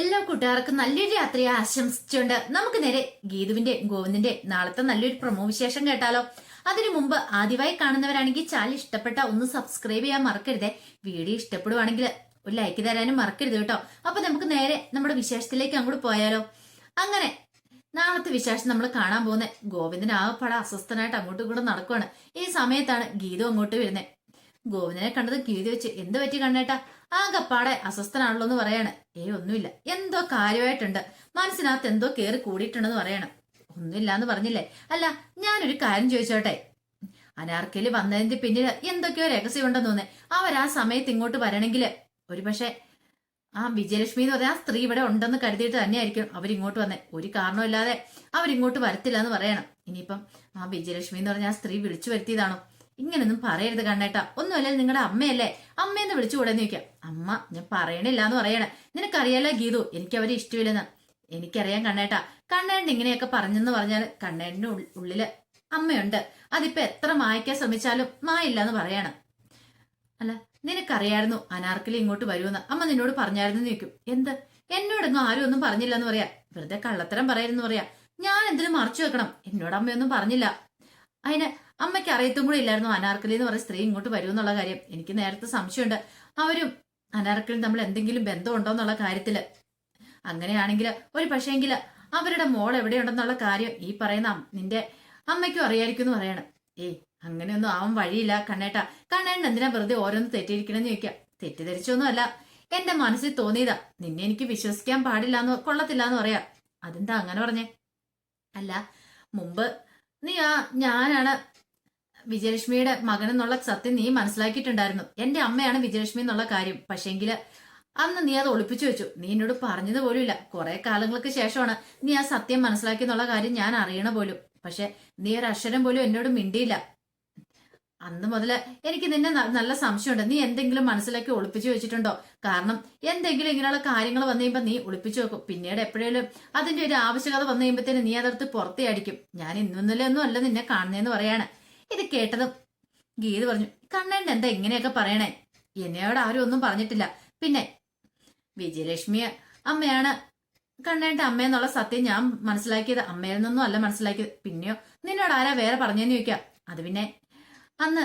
എല്ലാ കൂട്ടുകാർക്കും നല്ലൊരു യാത്രയെ ആശംസിച്ചുകൊണ്ട് നമുക്ക് നേരെ ഗീതുവിന്റെ ഗോവിന്ദിന്റെ നാളത്തെ നല്ലൊരു പ്രമോ വിശേഷം കേട്ടാലോ. അതിനു മുമ്പ് ആദ്യമായി കാണുന്നവരാണെങ്കിൽ ചാനൽ ഇഷ്ടപ്പെട്ട ഒന്ന് സബ്സ്ക്രൈബ് ചെയ്യാൻ മറക്കരുത്. വീഡിയോ ഇഷ്ടപ്പെടുവാണെങ്കിൽ ഒരു ലൈക്ക് തരാനും മറക്കരുത് കേട്ടോ. അപ്പൊ നമുക്ക് നേരെ നമ്മുടെ വിശേഷത്തിലേക്ക് അങ്ങോട്ട് പോയാലോ. അങ്ങനെ നാളത്തെ വിശേഷം നമ്മൾ കാണാൻ പോകുന്നത് ഗോവിന്ദൻ ആ പടം അസ്വസ്ഥനായിട്ട് അങ്ങോട്ടും ഇങ്ങോട്ടും നടക്കുവാണ്. ഈ സമയത്താണ് ഗീതു അങ്ങോട്ട് വരുന്നത്. ഗോവിന്ദനെ കണ്ടത് ഗീതു വെച്ച് എന്ത് പറ്റി കണ്ണേട്ടാ? ആകെപ്പാടെ അസ്വസ്ഥനാണല്ലോ എന്ന് പറയാണ്. ഏ ഒന്നുമില്ല. എന്തോ കാര്യമായിട്ടുണ്ട്. മനസ്സിനകത്ത് എന്തോ കേറി കൂടിയിട്ടുണ്ടെന്ന് പറയണം. ഒന്നുമില്ല എന്ന് പറഞ്ഞില്ലേ? അല്ല ഞാനൊരു കാര്യം ചോദിച്ചോട്ടെ. അനാർക്കലി വന്നതിന്റെ പിന്നിൽ എന്തൊക്കെയോ രഹസ്യമുണ്ടെന്ന് തോന്നേ അവർ ആ സമയത്ത് ഇങ്ങോട്ട് വരണമെങ്കിൽ ഒരുപക്ഷെ ആ വിജയലക്ഷ്മി എന്ന് പറഞ്ഞ ആ സ്ത്രീ ഇവിടെ ഉണ്ടെന്ന് കരുതിയിട്ട് തന്നെയായിരിക്കും അവരിങ്ങോട്ട് വന്നേ. ഒരു കാരണമില്ലാതെ അവരിങ്ങോട്ട് വരത്തില്ല എന്ന് പറയണം. ഇനിയിപ്പം ആ വിജയലക്ഷ്മി എന്ന് പറഞ്ഞ ആ സ്ത്രീ വിളിച്ചു വരുത്തിയതാണോ? ഇങ്ങനൊന്നും പറയരുത് കണ്ണേട്ടാ. ഒന്നുമല്ല നിങ്ങളുടെ അമ്മയല്ലേ? അമ്മയെന്ന് വിളിച്ചുകൂടെന്ന് ചോദിക്കാം. അമ്മ ഞാൻ പറയണില്ല എന്ന് പറയണേ. നിനക്കറിയാലോ ഗീതു എനിക്ക് അവരെ ഇഷ്ടമില്ലെന്ന്. എനിക്കറിയാം കണ്ണേട്ടാ. കണ്ണേട്ടൻ ഇങ്ങനെയൊക്കെ പറഞ്ഞെന്ന് പറഞ്ഞാൽ കണ്ണേട്ടന്റെ ഉൾ- ഉള്ളിൽ അമ്മയുണ്ട്. അതിപ്പോ എത്ര മായ്ക്കാൻ ശ്രമിച്ചാലും മായില്ല എന്ന് പറയാണ്. അല്ല നിനക്കറിയായിരുന്നു അനാർക്കലി ഇങ്ങോട്ട് വരുമെന്ന്. അമ്മ നിന്നോട് പറഞ്ഞായിരുന്നു നിൽക്കും എന്ത്? എന്നോടൊന്നും ആരും ഒന്നും പറഞ്ഞില്ല എന്ന് പറയാ. വെറുതെ കള്ളത്തരം പറയുന്നു പറയാ. ഞാൻ എന്തിനു മറച്ചു വെക്കണം. എന്നോട് അമ്മയൊന്നും പറഞ്ഞില്ല. അതിന് അമ്മയ്ക്ക് അറിയത്തും കൂടി ഇല്ലായിരുന്നു അനാർക്കലി എന്ന് പറഞ്ഞ സ്ത്രീ ഇങ്ങോട്ട് വരുമെന്നുള്ള കാര്യം. എനിക്ക് നേരത്തെ സംശയമുണ്ട്. അവരും അനാർക്കലിയും തമ്മിൽ എന്തെങ്കിലും ബന്ധമുണ്ടോ എന്നുള്ള കാര്യത്തിൽ. അങ്ങനെയാണെങ്കിൽ ഒരു പക്ഷേങ്കിൽ അവരുടെ മോൾ എവിടെയുണ്ടെന്നുള്ള കാര്യം ഈ പറയുന്ന നിന്റെ അമ്മയ്ക്കും അറിയായിരിക്കും എന്ന് പറയണം. ഏയ് അങ്ങനെയൊന്നും ആവാൻ വഴിയില്ല കണ്ണേട്ട. കണ്ണേട്ടൻ എന്തിനാ വെറുതെ ഓരോന്ന് തെറ്റിയിരിക്കണമെന്ന് ചോദിക്കാം. തെറ്റിദ്ധരിച്ചൊന്നും അല്ല എന്റെ മനസ്സിൽ തോന്നിയതാ. നിന്നെ എനിക്ക് വിശ്വസിക്കാൻ പാടില്ല എന്ന് കൊള്ളത്തില്ല എന്ന് പറയാ. അതെന്താ അങ്ങനെ പറഞ്ഞേ? അല്ല മുമ്പ് നീ ആ ഞാനാണ് വിജയലക്ഷ്മിയുടെ മകൻ എന്നുള്ള സത്യം നീ മനസ്സിലാക്കിയിട്ടുണ്ടായിരുന്നു. എന്റെ അമ്മയാണ് വിജയലക്ഷ്മി എന്നുള്ള കാര്യം. പക്ഷേങ്കിൽ അന്ന് നീ അത് ഒളിപ്പിച്ചു വെച്ചു. നീ എന്നോട് പറഞ്ഞത് പോലുമില്ല. കുറെ കാലങ്ങൾക്ക് ശേഷമാണ് നീ ആ സത്യം മനസ്സിലാക്കി എന്നുള്ള കാര്യം ഞാൻ അറിയണ പോലും. പക്ഷെ നീ ഒരു അക്ഷരം പോലും എന്നോട് മിണ്ടിയില്ല. അന്ന് മുതൽ എനിക്ക് നിന്നെ നല്ല സംശയമുണ്ട്. നീ എന്തെങ്കിലും മനസ്സിലാക്കി ഒളിപ്പിച്ചു വെച്ചിട്ടുണ്ടോ? കാരണം എന്തെങ്കിലും ഇങ്ങനെയുള്ള കാര്യങ്ങൾ വന്നു കഴിയുമ്പോൾ നീ ഒളിപ്പിച്ചു വെക്കും. പിന്നീട് എപ്പോഴേലും അതിന്റെ ഒരു ആവശ്യകത വന്നു കഴിയുമ്പോഴത്തേന് നീ അതെടുത്ത് പുറത്തേ അടിക്കും. ഞാൻ ഇന്നലെ ഒന്നും അല്ല നിന്നെ കാണുന്നതെന്ന് പറയാണ്. ഇത് കേട്ടതും ഗീത് പറഞ്ഞു കണ്ണേണ്ട എന്താ ഇങ്ങനെയൊക്കെ പറയണേ? എന്നോട് ആരും ഒന്നും പറഞ്ഞിട്ടില്ല. പിന്നെ വിജയലക്ഷ്മിയെ അമ്മയാണ് കണ്ണേണ്ട അമ്മയെന്നുള്ള സത്യം ഞാൻ മനസ്സിലാക്കിയത്. അമ്മയിൽ നിന്നും അല്ല മനസ്സിലാക്കിയത്. പിന്നെയോ നിന്നോട് ആരാ വേറെ പറഞ്ഞെന്ന് ചോദിക്കാം? അത് പിന്നെ അന്ന്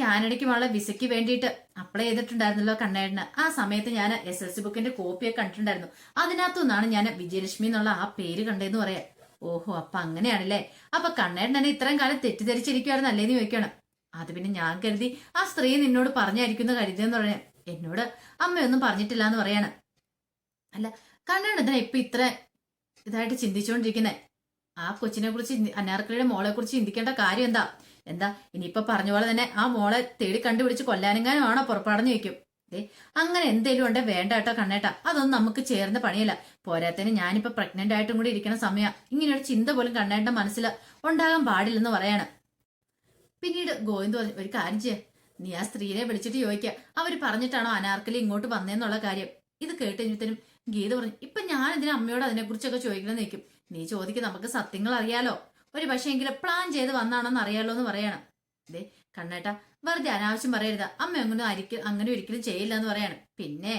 കാനഡയ്ക്കുമുള്ള വിസയ്ക്ക് വേണ്ടിയിട്ട് അപ്ലൈ ചെയ്തിട്ടുണ്ടായിരുന്നല്ലോ കണ്ണേട്ടന് ആ സമയത്ത് ഞാൻ എസ് എൽ സി ബുക്കിന്റെ കോപ്പിയൊക്കെ കണ്ടിട്ടുണ്ടായിരുന്നു. അതിനകത്തു നിന്നാണ് ഞാൻ വിജയലക്ഷ്മി എന്നുള്ള ആ പേര് കണ്ടതെന്ന് പറയാം. ഓഹോ അപ്പൊ അങ്ങനെയാണല്ലേ? അപ്പൊ കണ്ണേട്ടൻ എന്നെ ഇത്രയും കാലം തെറ്റിദ്ധരിച്ചിരിക്കുവായിരുന്നു അല്ലേന്ന് ചോദിക്കണം. അത് പിന്നെ ഞാൻ കരുതി ആ സ്ത്രീ നിന്നോട് പറഞ്ഞായിരിക്കുന്ന കരുതിയെന്ന് പറയാം എന്നോട് അമ്മയൊന്നും പറഞ്ഞിട്ടില്ല എന്ന് പറയാണ്. അല്ല കണ്ണേട്ടൻ എന്തിനാ ഇപ്പൊ ഇത്ര ഇതായിട്ട് ചിന്തിച്ചുകൊണ്ടിരിക്കുന്നെ ആ കൊച്ചിനെ കുറിച്ച് അനാർക്കലിയുടെ മോളെ കുറിച്ച് ചിന്തിക്കേണ്ട കാര്യം എന്താ? എന്താ ഇനിയിപ്പൊ പറഞ്ഞ പോലെ തന്നെ ആ മോളെ തേടി കണ്ടുപിടിച്ച് കൊല്ലാനെങ്ങാനും ആണോ പുറപ്പാടഞ്ഞു ഏ അങ്ങനെ എന്തേലും ഉണ്ടെ വേണ്ട കേട്ടോ കണ്ണേട്ടാ. അതൊന്നും നമുക്ക് ചേർന്ന പണിയല്ല. പോരാത്തതിന് ഞാനിപ്പോ പ്രഗ്നന്റ് ആയിട്ടും കൂടി ഇരിക്കുന്ന സമയം. ഇങ്ങനെയൊരു ചിന്ത പോലും കണ്ണേട്ട മനസ്സിൽ ഉണ്ടാകാൻ പാടില്ലെന്ന് പറയാണ്. പിന്നീട് ഗോവിന്ദ് പറഞ്ഞു ഒരു കാര്യം ചെയ്യ. നീ ആ സ്ത്രീയെ വിളിച്ചിട്ട് ചോദിക്കുക അവർ പറഞ്ഞിട്ടാണോ അനാർക്കലി ഇങ്ങോട്ട് വന്നേന്നുള്ള കാര്യം. ഇത് കേട്ട് ഗീത പറഞ്ഞു ഇപ്പൊ ഞാൻ ഇതിന് അമ്മയോട് അതിനെക്കുറിച്ചൊക്കെ ചോദിക്കണമെന്ന് നിൽക്കും നീ ചോദിക്കും നമുക്ക് സത്യങ്ങൾ അറിയാലോ ഒരു പക്ഷേ എങ്കിലും പ്ലാൻ ചെയ്ത് വന്നാണോന്ന് അറിയാലോ എന്ന് പറയണം. ദേ കണ്ണേട്ട വെറുതെ അനാവശ്യം പറയരുത്. അമ്മ അങ്ങനെ അങ്ങനെ ഒരിക്കലും ചെയ്യില്ല എന്ന് പറയാണ്. പിന്നെ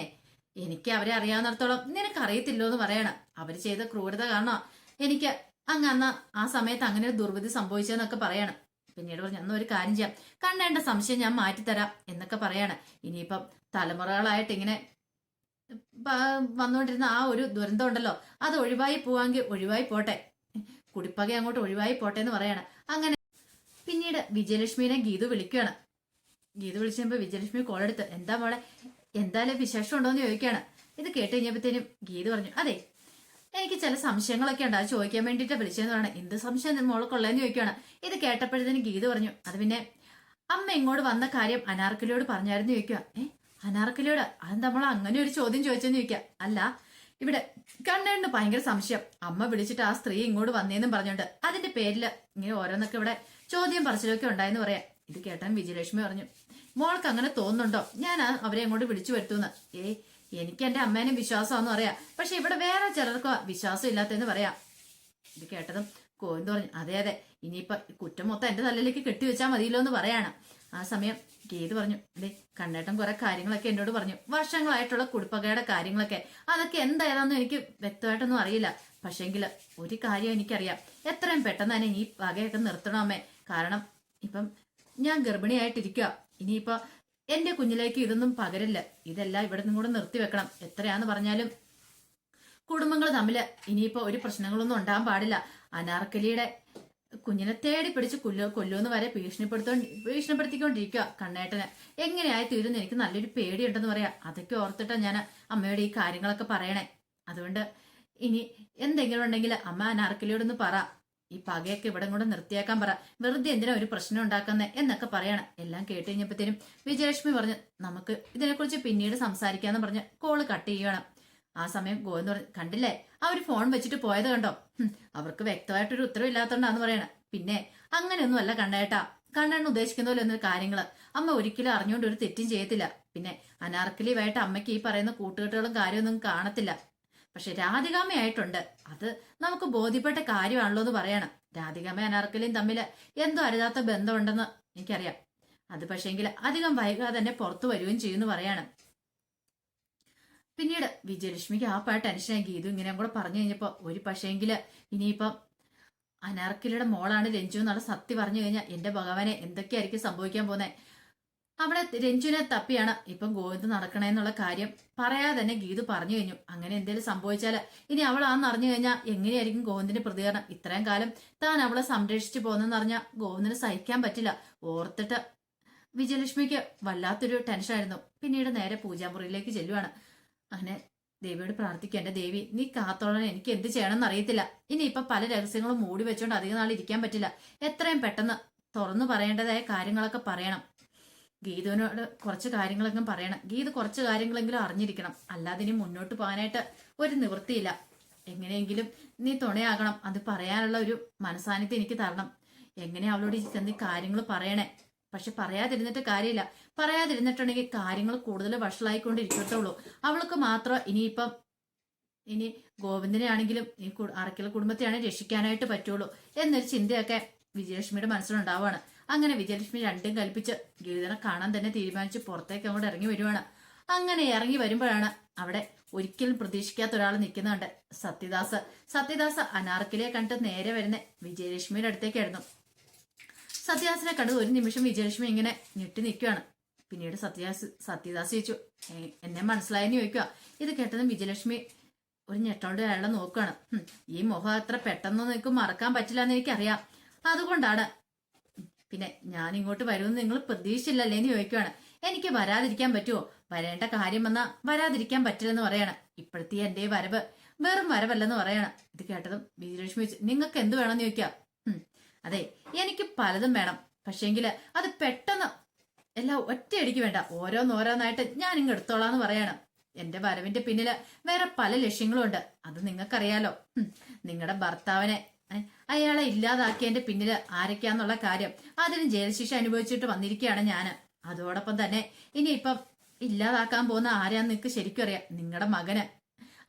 എനിക്ക് അവരെ അറിയാവുന്നിടത്തോളം നിനക്ക് അറിയത്തില്ലോ എന്ന് പറയണം. അവർ ചെയ്ത ക്രൂരത കാരണം എനിക്ക് അങ്ങ് അന്ന് ആ സമയത്ത് അങ്ങനെ ഒരു ദുർവിധി സംഭവിച്ചതെന്നൊക്കെ പറയണം. പിന്നീട് പറഞ്ഞു അന്ന് ഒരു കാര്യം ചെയ്യാം. കണ്ണേണ്ട സംശയം ഞാൻ മാറ്റിത്തരാം എന്നൊക്കെ പറയാണ്. ഇനിയിപ്പം തലമുറകളായിട്ട് ഇങ്ങനെ വന്നുകൊണ്ടിരുന്ന ആ ഒരു ദുരന്തം ഉണ്ടല്ലോ അത് ഒഴിവായി പോവാങ്കിൽ ഒഴിവായി പോട്ടെ. കുടിപ്പക അങ്ങോട്ട് ഒഴിവായി പോട്ടെ എന്ന് പറയാണ്. അങ്ങനെ പിന്നീട് വിജയലക്ഷ്മിനെ ഗീതു വിളിക്കുകയാണ്. ഗീതു വിളിച്ചപ്പോ വിജയലക്ഷ്മി കോൾ എടുത്ത് എന്താ മോളെ? എന്തായാലും വിശേഷം ഉണ്ടോന്ന് ചോദിക്കുകയാണ്. ഇത് കേട്ട് കഴിഞ്ഞപ്പോഴത്തേനും ഗീതു പറഞ്ഞു അതെ എനിക്ക് ചില സംശയങ്ങളൊക്കെ ഉണ്ട്. അത് ചോദിക്കാൻ വേണ്ടിട്ട് വിളിച്ചതെന്ന് പറഞ്ഞു എന്ത് സംശയം മോളെ കൊള്ളേന്ന് ചോദിക്കുകയാണ്. ഇത് കേട്ടപ്പോഴത്തേനും ഗീതു പറഞ്ഞു അത് പിന്നെ അമ്മ ഇങ്ങോട്ട് വന്ന കാര്യം അനാർക്കലിയോട് പറഞ്ഞായിരുന്നു ചോദിക്കുക. ഏ അനാർക്കലിയോട്? അത് നമ്മൾ അങ്ങനെ ഒരു ചോദ്യം ചോദിച്ചെന്ന് ചോദിക്കുക? അല്ല ഇവിടെ കണ്ണേണ് ഭയങ്കര സംശയം. അമ്മ വിളിച്ചിട്ട് ആ സ്ത്രീ ഇങ്ങോട്ട് വന്നേന്നും പറഞ്ഞോണ്ട് അതിന്റെ പേരിൽ ഇങ്ങനെ ഓരോന്നൊക്കെ ഇവിടെ ചോദ്യം പറച്ചിലൊക്കെ ഉണ്ടായെന്ന് പറയാം. ഇത് കേട്ടാൻ വിജയലക്ഷ്മി പറഞ്ഞു മോൾക്ക് അങ്ങനെ തോന്നുന്നുണ്ടോ? ഞാൻ അവരെ അങ്ങോട്ട് വിളിച്ചു വരുത്തുന്ന് ഏ എനിക്ക് എന്റെ അമ്മേനെ വിശ്വാസമാണെന്ന് പറയാം. പക്ഷെ ഇവിടെ വേറെ ചിലർക്കോ വിശ്വാസം ഇല്ലാത്തെന്ന് പറയാം. ഇത് കേട്ടതും കോവിന്ദ് പറഞ്ഞു അതെ അതെ ഇനിയിപ്പൊ കുറ്റം മൊത്തം എന്റെ തലയിലേക്ക് കെട്ടിവെച്ചാൽ മതിയല്ലോ എന്ന് പറയാണ്. ആ സമയം ഗീത് പറഞ്ഞു ദേ കണ്ണേട്ടൻ കുറെ കാര്യങ്ങളൊക്കെ എന്നോട് പറഞ്ഞു. വർഷങ്ങളായിട്ടുള്ള കുടുപ്പകയുടെ കാര്യങ്ങളൊക്കെ. അതൊക്കെ എന്തായതാന്ന് എനിക്ക് വ്യക്തമായിട്ടൊന്നും അറിയില്ല. പക്ഷെങ്കിൽ ഒരു കാര്യം എനിക്കറിയാം. എത്രയും പെട്ടെന്ന് തന്നെ ഈ വകയൊക്കെ നിർത്തണം അമ്മേ. കാരണം ഇപ്പം ഞാൻ ഗർഭിണിയായിട്ടിരിക്കുക ഇനിയിപ്പോ എന്റെ കുഞ്ഞിലേക്ക് ഇതൊന്നും പകരില്ല. ഇതെല്ലാം ഇവിടെ നിന്നും കൂടെ നിർത്തി വെക്കണം. എത്രയാന്ന് പറഞ്ഞാലും കുടുംബങ്ങൾ തമ്മിൽ ഇനിയിപ്പോ ഒരു പ്രശ്നങ്ങളൊന്നും ഉണ്ടാകാൻ പാടില്ല. അനാർക്കലിയുടെ കുഞ്ഞിനെ തേടി പിടിച്ച് കൊല്ലു കൊല്ലുമെന്ന് വരെ ഭീഷണിപ്പെടുത്തോ ഭീഷണിപ്പെടുത്തിക്കൊണ്ടിരിക്കുക കണ്ണേട്ടനെ. എങ്ങനെയായി തീരുന്ന എനിക്ക് നല്ലൊരു പേടിയുണ്ടെന്ന് പറയാം. അതൊക്കെ ഓർത്തിട്ടാ ഞാൻ അമ്മയോട് ഈ കാര്യങ്ങളൊക്കെ പറയണേ. അതുകൊണ്ട് ഇനി എന്തെങ്കിലും ഉണ്ടെങ്കിൽ അമ്മ അനാർക്കലിയോടൊന്ന് പറ. ഈ പകയൊക്കെ ഇവിടെ കൂടെ നിർത്തിയാക്കാൻ പറ. വെറുതെ എന്തിനാ ഒരു പ്രശ്നം ഉണ്ടാക്കുന്നേ എന്നൊക്കെ പറയണം. എല്ലാം കേട്ട് കഴിഞ്ഞപ്പോഴത്തേനും വിജയലക്ഷ്മി പറഞ്ഞു നമുക്ക് ഇതിനെക്കുറിച്ച് പിന്നീട് സംസാരിക്കാന്ന് പറഞ്ഞ് കോൾ കട്ട് ചെയ്യണം. ആ സമയം ഗോവിന്ദ് പറഞ്ഞു കണ്ടില്ലേ? അവർ ഫോൺ വെച്ചിട്ട് പോയത് കണ്ടോ? അവർക്ക് വ്യക്തമായിട്ടൊരു ഉത്തരവില്ലാത്തോണ്ടാന്ന് പറയണേ. പിന്നെ അങ്ങനെയൊന്നും അല്ല കണ്ടേട്ടാ കണ്ണണ്ണ ഉദ്ദേശിക്കുന്ന പോലെ ഒന്നൊരു കാര്യങ്ങൾ. അമ്മ ഒരിക്കലും അറിഞ്ഞുകൊണ്ട് ഒരു തെറ്റും ചെയ്യത്തില്ല. പിന്നെ അനാർക്കലിയുമായിട്ട് അമ്മയ്ക്ക് ഈ പറയുന്ന കൂട്ടുകെട്ടുകളും കാര്യമൊന്നും കാണത്തില്ല. പക്ഷെ രാധികാമ്മയായിട്ടുണ്ട് അത് നമുക്ക് ബോധ്യപ്പെട്ട കാര്യമാണല്ലോ എന്ന് പറയണം. രാധികാമ്മ അനാർക്കലിയും തമ്മിൽ എന്തോ അരുതാത്ത ബന്ധമുണ്ടെന്ന് എനിക്കറിയാം. അത് പക്ഷേങ്കിൽ അധികം വൈകാതെ തന്നെ പുറത്തു വരികയും ചെയ്യുമെന്ന് പറയാണ്. പിന്നീട് വിജയലക്ഷ്മിക്ക് ആ പാ ടെൻഷനായി ഗീതു ഇങ്ങനെ കൂടെ പറഞ്ഞു കഴിഞ്ഞപ്പോ ഒരു പക്ഷേങ്കിൽ ഇനിയിപ്പം അനാർക്കിലയുടെ മോളാണ് രഞ്ജു എന്നുള്ള സത്യം പറഞ്ഞു കഴിഞ്ഞാൽ എന്റെ ഭഗവാനെ എന്തൊക്കെയായിരിക്കും സംഭവിക്കാൻ പോകുന്നത് അവിടെ രഞ്ജുവിനെ തപ്പിയാണ് ഇപ്പം ഗോവിന്ദ് നടക്കണേന്നുള്ള കാര്യം പറയാതെ തന്നെ ഗീതു പറഞ്ഞു കഴിഞ്ഞു. അങ്ങനെ എന്തെങ്കിലും സംഭവിച്ചാൽ ഇനി അവളാന്ന് അറിഞ്ഞു കഴിഞ്ഞാൽ എങ്ങനെയായിരിക്കും ഗോവിന്ദിന്റെ പ്രതികരണം? ഇത്രയും കാലം താൻ അവളെ സംരക്ഷിച്ചു പോകുന്നെന്ന് അറിഞ്ഞാൽ ഗോവിന്ദിന് സഹിക്കാൻ പറ്റില്ല. ഓർത്തിട്ട് വിജയലക്ഷ്മിക്ക് വല്ലാത്തൊരു ടെൻഷനായിരുന്നു പിന്നീട് നേരെ പൂജാമുറിയിലേക്ക് ചെല്ലുവാണ്. അങ്ങനെ ദേവിയോട് പ്രാർത്ഥിക്കുക എന്റെ ദേവി നീ കാത്തോളാൻ എനിക്ക് എന്ത് ചെയ്യണമെന്ന് അറിയത്തില്ല. ഇനി ഇപ്പൊ പല രഹസ്യങ്ങളും മൂടി വെച്ചോണ്ട് അധികം നാൾ ഇരിക്കാൻ പറ്റില്ല. എത്രയും പെട്ടെന്ന് തുറന്നു പറയേണ്ടതായ കാര്യങ്ങളൊക്കെ പറയണം. ഗീതുവിനോട് കുറച്ച് കാര്യങ്ങളൊക്കെ പറയണം. ഗീത് കുറച്ച് കാര്യങ്ങളെങ്കിലും അറിഞ്ഞിരിക്കണം. അല്ലാതെ ഇനി മുന്നോട്ട് പോകാനായിട്ട് ഒരു നിവൃത്തിയില്ല. എങ്ങനെയെങ്കിലും നീ തുണയാകണം. അത് പറയാനുള്ള ഒരു മനസാന്നിധ്യം എനിക്ക് തരണം. എങ്ങനെ അവളോട് ചെന്ന് കാര്യങ്ങൾ പറയണേ? പക്ഷെ പറയാതിരുന്നിട്ട് കാര്യമില്ല. പറയാതിരുന്നിട്ടുണ്ടെങ്കിൽ കാര്യങ്ങൾ കൂടുതൽ വഷളായിക്കൊണ്ടിരിക്കത്തുള്ളൂ. അവൾക്ക് മാത്രം ഇനിയിപ്പം ഇനി ഗോവിന്ദനെ ആണെങ്കിലും ഈ അറക്കൽ കുടുംബത്തെയാണെങ്കിൽ രക്ഷിക്കാനായിട്ട് പറ്റുള്ളൂ എന്നൊരു ചിന്തയൊക്കെ വിജയലക്ഷ്മിയുടെ മനസ്സിലുണ്ടാവുകയാണ്. അങ്ങനെ വിജയലക്ഷ്മി രണ്ടും കൽപ്പിച്ച് ഗീതനെ കാണാൻ തന്നെ തീരുമാനിച്ച് പുറത്തേക്ക് അങ്ങോട്ട് ഇറങ്ങി വരുവാണ്. അങ്ങനെ ഇറങ്ങി വരുമ്പോഴാണ് അവിടെ ഒരിക്കലും പ്രതീക്ഷിക്കാത്ത ഒരാൾ നിൽക്കുന്നുണ്ട് സത്യദാസ്. സത്യദാസ് അനാർക്കിലെ കണ്ട് നേരെ വരുന്ന വിജയലക്ഷ്മിയുടെ അടുത്തേക്കായിരുന്നു സത്യദാസിനെ കണ്ടത് ഒരു നിമിഷം വിജയലക്ഷ്മി ഇങ്ങനെ ഞെട്ടി നിൽക്കുകയാണ്. പിന്നീട് സത്യദാസ് സത്യദാസ് ചോദിച്ചു എന്നെ മനസ്സിലായെന്ന് ചോദിക്കുക. ഇത് കേട്ടതും വിജയലക്ഷ്മി ഒരു ഞെട്ടോണ്ട് അയാളെ നോക്കുകയാണ്. ഈ മുഖം അത്ര പെട്ടെന്ന് നിൽക്കും മറക്കാൻ പറ്റില്ല എന്ന് എനിക്കറിയാം. അതുകൊണ്ടാണ്. പിന്നെ ഞാൻ ഇങ്ങോട്ട് വരുമെന്ന് നിങ്ങൾ പ്രതീക്ഷിച്ചില്ലല്ലേ എന്ന് ചോദിക്കുകയാണ്. എനിക്ക് വരാതിരിക്കാൻ പറ്റുമോ? വരേണ്ട കാര്യം വന്നാ വരാതിരിക്കാൻ പറ്റില്ലെന്ന് പറയാണ്. ഇപ്പോഴത്തെ എന്റെ വരവ് വെറും വരവല്ലെന്ന് പറയണം. ഇത് കേട്ടതും വിജയലക്ഷ്മി നിങ്ങൾക്ക് എന്ത് വേണമെന്ന് ചോദിക്കാം? "ഹും, അതെ എനിക്ക് പലതും വേണം. പക്ഷേങ്കിൽ അത് പെട്ടെന്ന് എല്ലാം ഒറ്റയടിക്ക് വേണ്ട. ഓരോന്നോരോന്നായിട്ട് ഞാൻ ഇങ്ങ് എടുത്തോളാന്ന് പറയാണ്. എന്റെ വരവിന്റെ പിന്നിൽ വേറെ പല ലക്ഷ്യങ്ങളും ഉണ്ട് അത് നിങ്ങൾക്കറിയാലോ. നിങ്ങളുടെ ഭർത്താവിനെ അയാളെ ഇല്ലാതാക്കിയതിന്റെ പിന്നിൽ ആരൊക്കെയാന്നുള്ള കാര്യം അതിന് ജയിൽശിക്ഷ അനുഭവിച്ചിട്ട് വന്നിരിക്കുകയാണ് ഞാൻ അതോടൊപ്പം തന്നെ ഇനി ഇപ്പം ഇല്ലാതാക്കാൻ പോകുന്ന ആരാന്ന് നിങ്ങൾക്ക് ശരിക്കും അറിയാം. നിങ്ങളുടെ മകന്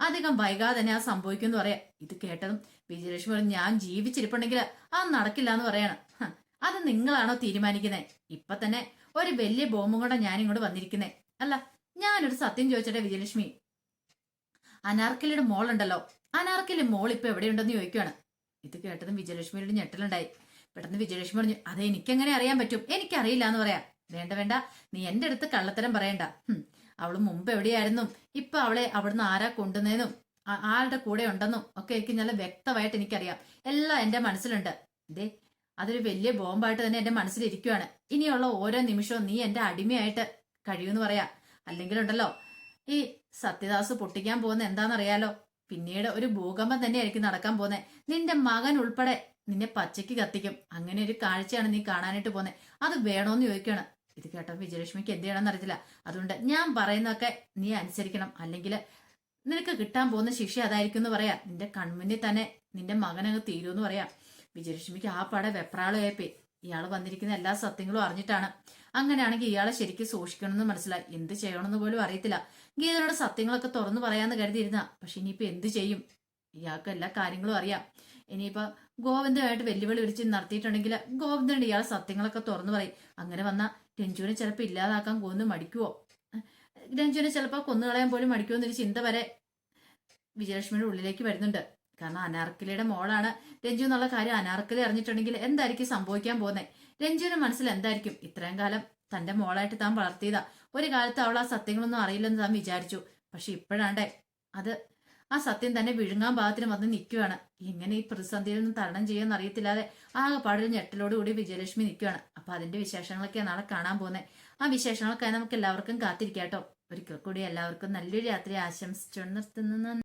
അധികം വൈകാതെ തന്നെ ആ സംഭവിക്കും എന്ന് പറയാം. ഇത് കേട്ടതും വിജയലക്ഷ്മി പറഞ്ഞു ഞാൻ ജീവിച്ചിരിപ്പുണ്ടെങ്കിൽ അത് നടക്കില്ല എന്ന് പറയാണ്. അത് നിങ്ങളാണോ തീരുമാനിക്കുന്നത് ഇപ്പൊ തന്നെ ഒരു വലിയ ബോംബും കൂടെ ഞാൻ ഇങ്ങോട്ട് വന്നിരിക്കുന്നേ. അല്ല ഞാനൊരു സത്യം ചോദിച്ചട്ടെ വിജയലക്ഷ്മി അനാർക്കലിയുടെ മോളുണ്ടല്ലോ. അനാർക്കലി മോൾ ഇപ്പൊ എവിടെയുണ്ടെന്ന് ചോദിക്കുവാണ്. ഇത് കേട്ടതും വിജയലക്ഷ്മിയുടെ ഞെട്ടലുണ്ടായി. പെട്ടെന്ന് വിജയലക്ഷ്മി പറഞ്ഞു അതെ എനിക്കെങ്ങനെ അറിയാൻ പറ്റും? എനിക്കറിയില്ല എന്ന് പറയാ. വേണ്ട വേണ്ട. നീ എന്റെ അടുത്ത് കള്ളത്തരം പറയണ്ട. ഹും, അവൾ മുമ്പ് എവിടെയായിരുന്നു? ഇപ്പൊ അവളെ അവിടുന്ന് ആരാ കൊണ്ടുവന്നതെന്നും ആളുടെ കൂടെ ഉണ്ടെന്നും ഒക്കെ എനിക്ക് നല്ല വ്യക്തമായിട്ട് എനിക്കറിയാം. എല്ലാം എന്റെ മനസ്സിലുണ്ട്. ദേ അതൊരു വലിയ ബോംബായിട്ട് തന്നെ എന്റെ മനസ്സിലിരിക്കുവാണ്. ഇനിയുള്ള ഓരോ നിമിഷവും നീ എന്റെ അടിമയായിട്ട് കഴിയുമെന്ന് പറയാ. അല്ലെങ്കിലുണ്ടല്ലോ ഈ സത്യദാസ് പൊട്ടിക്കാൻ പോകുന്ന എന്താണെന്നറിയാലോ? പിന്നീട് ഒരു ഭൂകമ്പം തന്നെയായിരിക്കും നടക്കാൻ പോകുന്നത് നിന്റെ മകൻ ഉൾപ്പെടെ നിന്നെ പച്ചയ്ക്ക് കത്തിക്കും. അങ്ങനെ ഒരു കാഴ്ചയാണ് നീ കാണാനായിട്ട് പോകുന്നത് അത് വേണോന്ന് ചോദിക്കുകയാണ് ഇത് കേട്ടോ വിജയലക്ഷ്മിക്ക് എന്ത് ചെയ്യണമെന്ന് അറിയത്തില്ല. അതുകൊണ്ട് ഞാൻ പറയുന്നതൊക്കെ നീ അനുസരിക്കണം. അല്ലെങ്കിൽ നിനക്ക് കിട്ടാൻ പോകുന്ന ശിക്ഷ അതായിരിക്കും എന്ന് പറയാം. നിന്റെ കൺമുന്നിൽ തന്നെ നിന്റെ മകനങ്ങ് എന്ന് പറയാം. വിജയലക്ഷ്മിക്ക് ആ പട വെപ്രാളമായപ്പേ ഇയാൾ വന്നിരിക്കുന്ന എല്ലാ സത്യങ്ങളും അറിഞ്ഞിട്ടാണ്. അങ്ങനെയാണെങ്കിൽ ഇയാളെ ശരിക്കും സൂക്ഷിക്കണമെന്ന് മനസ്സിലായി. എന്ത് ചെയ്യണമെന്ന് പോലും അറിയത്തില്ല. ഗീതയുടെ സത്യങ്ങളൊക്കെ തുറന്നു പറയാന്ന് കരുതിയിരുന്ന. പക്ഷെ ഇനിയിപ്പോ എന്ത് ചെയ്യും? ഇയാൾക്ക് എല്ലാ കാര്യങ്ങളും അറിയാം. ഇനിയിപ്പോ ഗോവിന്ദമായിട്ട് വെല്ലുവിളി വിളിച്ച് നടത്തിയിട്ടുണ്ടെങ്കിൽ ഗോവിന്ദൻ ഇയാൾ സത്യങ്ങളൊക്കെ തുറന്നു പറയും. അങ്ങനെ വന്ന രഞ്ജുവിനെ ചിലപ്പോൾ ഇല്ലാതാക്കാൻ കൊന്നു മടിക്കുവോ? രഞ്ജുവിനെ ചിലപ്പോൾ കൊന്നുകളയാൻ പോലും മടിക്കുമോ എന്നൊരു ചിന്ത വരെ വിജയലക്ഷ്മിയുടെ ഉള്ളിലേക്ക് വരുന്നുണ്ട്. കാരണം അനാർക്കലിയുടെ മോളാണ് രഞ്ജു എന്നുള്ള കാര്യം അനാർക്കലി അറിഞ്ഞിട്ടുണ്ടെങ്കിൽ എന്തായിരിക്കും സംഭവിക്കാൻ പോകുന്നത് രഞ്ജുവിന്റെ മനസ്സിൽ എന്തായിരിക്കും? ഇത്രയും കാലം തന്റെ മോളായിട്ട് താൻ വളർത്തിയതാ. ഒരു കാലത്ത് അവൾ ആ സത്യങ്ങളൊന്നും അറിയില്ലെന്ന് താൻ വിചാരിച്ചു. പക്ഷെ ഇപ്പോഴാണ്ടേ അത് ആ സത്യം തന്നെ വിഴുങ്ങാൻ ഭാഗത്തിന് വന്ന് നിൽക്കുകയാണ് എങ്ങനെ ഈ പ്രതിസന്ധിയിൽ നിന്ന് തരണം ചെയ്യാൻ അറിയത്തില്ലാതെ ആകെപ്പാടൊരു ഞെട്ടലോടുകൂടി വിജയലക്ഷ്മി നിൽക്കുകയാണ് അപ്പൊ അതിന്റെ വിശേഷങ്ങളൊക്കെ നാളെ കാണാൻ പോകുന്നത് ആ വിശേഷങ്ങളൊക്കെ നമുക്ക് എല്ലാവർക്കും കാത്തിരിക്കാട്ടോ ഒരിക്കൽ കൂടി എല്ലാവർക്കും നല്ലൊരു രാത്രി ആശംസിച്ചു നിർത്തുന്നു.